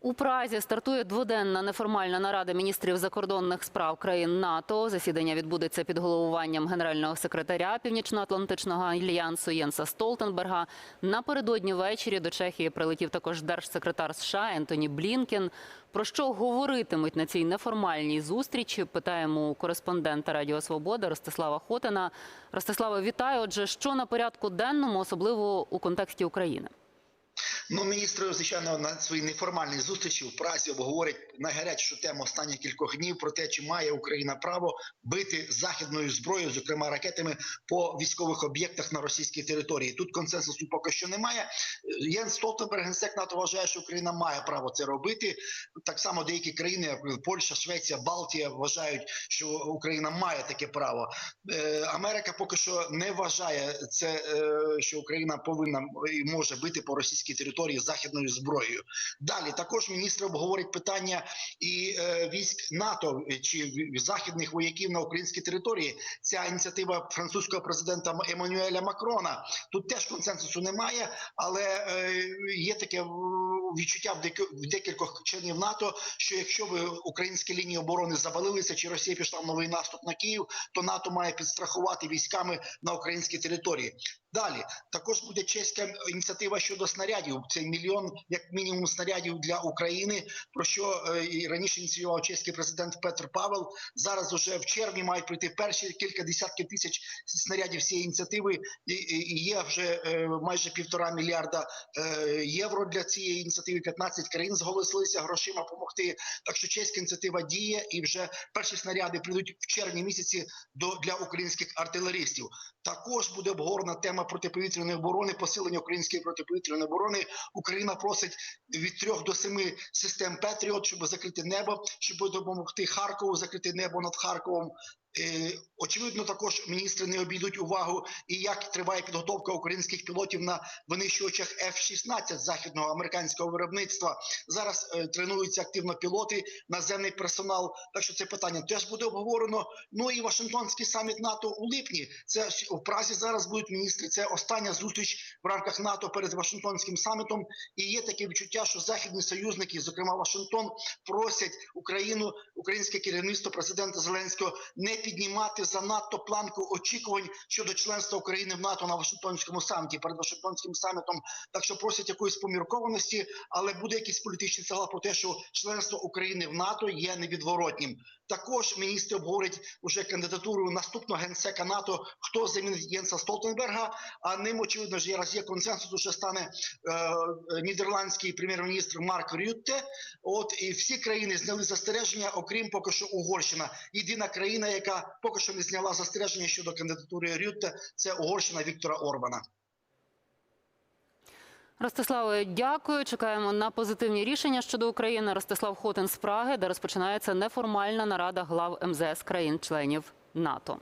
У Празі стартує дводенна неформальна нарада міністрів закордонних справ країн НАТО. Засідання відбудеться під головуванням генерального секретаря Північно-Атлантичного альянсу Єнса Столтенберга. Напередодні ввечері до Чехії прилетів також держсекретар США Ентоні Блінкен. Про що говоритимуть на цій неформальній зустрічі? Питаємо у кореспондента Радіо Свобода Ростислава Хотина. Ростислава, вітаю. Отже, що на порядку денному, особливо у контексті України? Ну, міністри, звичайно, на своїй неформальній зустрічі в Празі обговорять найгарячішу тему останніх кількох днів про те, чи має Україна право бити західною зброєю, зокрема ракетами, по військових об'єктах на російській території. Тут консенсусу поки що немає. Єн Столтенберг, генсек НАТО, вважає, що Україна має право це робити. Так само деякі країни, як Польща, Швеція, Балтія, вважають, що Україна має таке право. Е, Америка поки що не вважає це, е, що Україна повинна і може бити по російській території західною зброєю. Далі також міністри обговорять питання і е, військ НАТО чи західних вояків на українській території. Ця ініціатива французького президента Еммануеля Макрона. Тут теж консенсусу немає, але е, є таке відчуття в декількох членів НАТО, що якщо б українські лінії оборони завалилися, чи Росія пішла в новий наступ на Київ, то НАТО має підстрахувати військами на українській території. Далі також буде чеська ініціатива щодо снарядів. Це мільйон, як мінімум, снарядів для України. Про що е, і раніше ініціював чеський президент Петр Павел. Зараз уже в червні мають прийти перші кілька десятків тисяч снарядів цієї ініціативи. І, є вже е, майже півтора мільярда е, євро для цієї ініціативи. 15 країн зголосилися грошима допомогти. Так що чеська ініціатива діє, і вже перші снаряди прийдуть в червні місяці до для українських артилеристів. Також буде обговорена тема протиповітряної оборони, посилення української протиповітряної оборони. Україна просить від трьох до семи систем Петріот, щоб закрити небо, щоб допомогти Харкову закрити небо над Харковом. Е, Очевидно, також міністри не обійдуть увагу і як триває підготовка українських пілотів на винищувачах F-16 західного американського виробництва. Зараз е, тренуються активно пілоти, наземний персонал. Так що це питання теж буде обговорено. Ну і Вашингтонський саміт НАТО у липні. Це в Празі зараз будуть міністри. Це остання зустріч в рамках НАТО перед Вашингтонським самітом. І є таке відчуття, що західні союзники, зокрема Вашингтон, просять Україну, українське керівництво президента Зеленського не піднімати занадто планку очікувань щодо членства України в НАТО на Вашингтонському саміті перед Вашингтонським самітом. Так що просять якоїсь поміркованості, але буде якийсь політичний сигнал про те, що членство України в НАТО є невідворотнім. Також міністри обговорять уже кандидатуру наступного генсека НАТО, хто замінить Єнса Столтенберга. А ним очевидно ж зараз є консенсус. Уже стане е, нідерландський прем'єр-міністр Марк Рютте. От і всі країни зняли застереження, окрім поки що Угорщина. Єдина країна, поки що не зняла застереження щодо кандидатури Рютте, це Угорщина Віктора Орбана. Ростиславе, дякую. Чекаємо на позитивні рішення щодо України. Ростислав Хотин з Праги, де розпочинається неформальна нарада глав МЗС країн-членів НАТО.